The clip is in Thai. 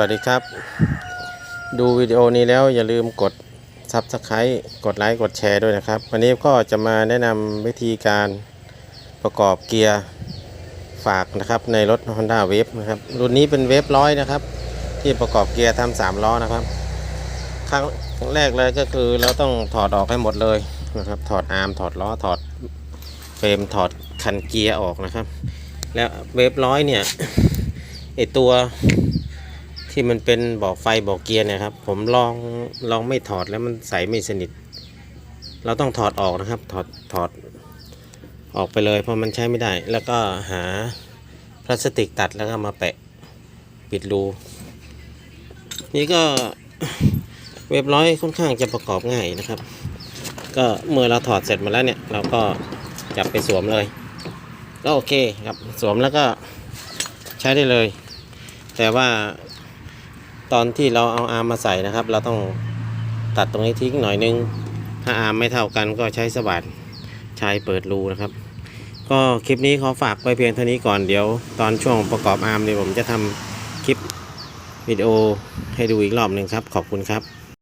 วัสดีครับ ดูวิดีโอนี้แล้วอย่าลืมกด Subscribe กดไลค์กดแชร์ด้วยนะครับ วันนี้ก็จะมาแนะนำวิธีการประกอบเกียร์ฝากนะครับในรถ Honda Wave นะครับ รุ่นนี้เป็นเวฟร้อยนะครับ ที่ประกอบเกียร์ทำสามล้อนะครับครั้งแรกเลยก็คือเราต้องถอดออกให้หมดเลยนะครับ ถอดอาร์มถอดล้อถอดเฟรมถอดคันเกียร์ออกนะครับ แล้วเวฟร้อยเนี่ยไอตัว ที่มันเป็นบอกไฟบอกเกียร์เนี่ยครับ ผมลองลองไม่ถอดแล้วมันใสไม่สนิท เราต้องถอดออกนะครับ ถอดถอดออกไปเลย เพราะมันใช้ไม่ได้ แล้วก็หาพลาสติกตัดแล้วก็มาแปะปิดรู นี่ก็เว็บร้อยค่อนข้างจะประกอบง่ายนะครับ ก็เมื่อเราถอดเสร็จมาแล้วเนี่ย เราก็จับไปสวมเลย ก็โอเคครับ สวมแล้วก็ใช้ได้เลย แต่ว่า ตอนที่เราเอาอาร์มมาใส่นะครับ เราต้องตัดตรงนี้ทิ้งหน่อยนึง ถ้าอาร์มไม่เท่ากันก็ใช้สว่านใช้เปิดรูนะครับ ก็คลิปนี้ขอฝากไปเพียงเท่านี้ก่อนเดี๋ยว ตอนช่วงประกอบอาร์มเนี่ยผมจะทำคลิปวิดีโอให้ดูอีกรอบหนึ่งครับ ขอบคุณครับ